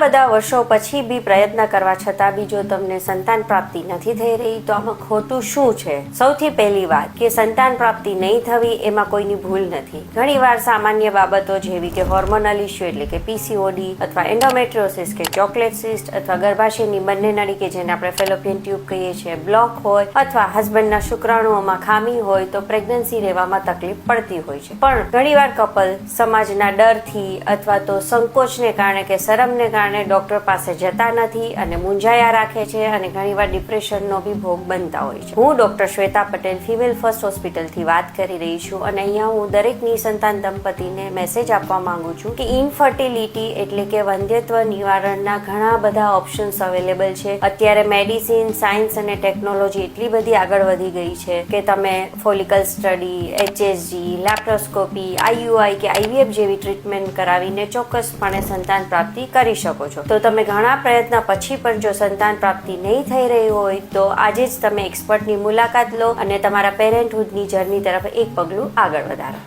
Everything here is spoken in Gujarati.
બધા વર્ષો પછી બી પ્રયત્ન કરવા છતાં બી જો તમને સંતાન પ્રાપ્તિ નથી થઈ રહી, તો આમાં ખોટું શું છે? સૌથી પહેલી વાત કે સંતાન પ્રાપ્તિ નહીં થવી એમાં કોઈની ભૂલ નથી. ઘણીવાર સામાન્ય બાબતો જેવી કે હોર્મોનલ ઇસ્યુ એટલે કે પીસીઓડી અથવા એન્ડોમેટ્રિયોસિસ કે ચોકલેટ સિસ્ટ અથવા ગર્ભાશયની બંને નળી કે જેને આપણે ફેલોપિયન ટ્યુબ કહીએ છીએ બ્લોક હોય અથવા હસબન્ડના શુક્રાણુઓમાં ખામી હોય તો પ્રેગ્નન્સી રહેવામાં તકલીફ પડતી હોય છે. પણ ઘણીવાર કપલ સમાજના ડરથી અથવા તો સંકોચને કારણે કે શરમને કારણે ડોક્ટર પાસે જતા નથી અને મૂંઝાયા રાખે છે અને ઘણીવાર ડિપ્રેશનનો બી ભોગ બનતા હોય છે. હું doctor Shweta Patel, female first હોસ્પિટલથી વાત કરી રહી છું અને અહીંયા હું દરેક નિસંતાન દંપતીને મેસેજ આપવા માંગુ છું કે ઇનફર્ટિલિટી એટલે કે વંધ્યત્વ નિવારણના ઘણા બધા ઓપ્શન્સ અવેલેબલ છે. અત્યારે મેડિસિન સાયન્સ અને ટેકનોલોજી એટલી બધી આગળ વધી ગઈ છે કે તમે follicle study HSG laparoscopy IUI કે આઈવીએફ જેવી ટ્રીટમેન્ટ કરાવીને ચોક્કસપણે સંતાન પ્રાપ્તિ કરી શકો છો. તો તમે ઘણા પ્રયત્ન પછી પણ જો સંતાન પ્રાપ્તિ નહીં થઈ રહી હોય, તો આજે જ તમે એક્સપર્ટની મુલાકાત લો અને તમારા પેરેન્ટહુડની જર્ની તરફ એક પગલું આગળ વધારો.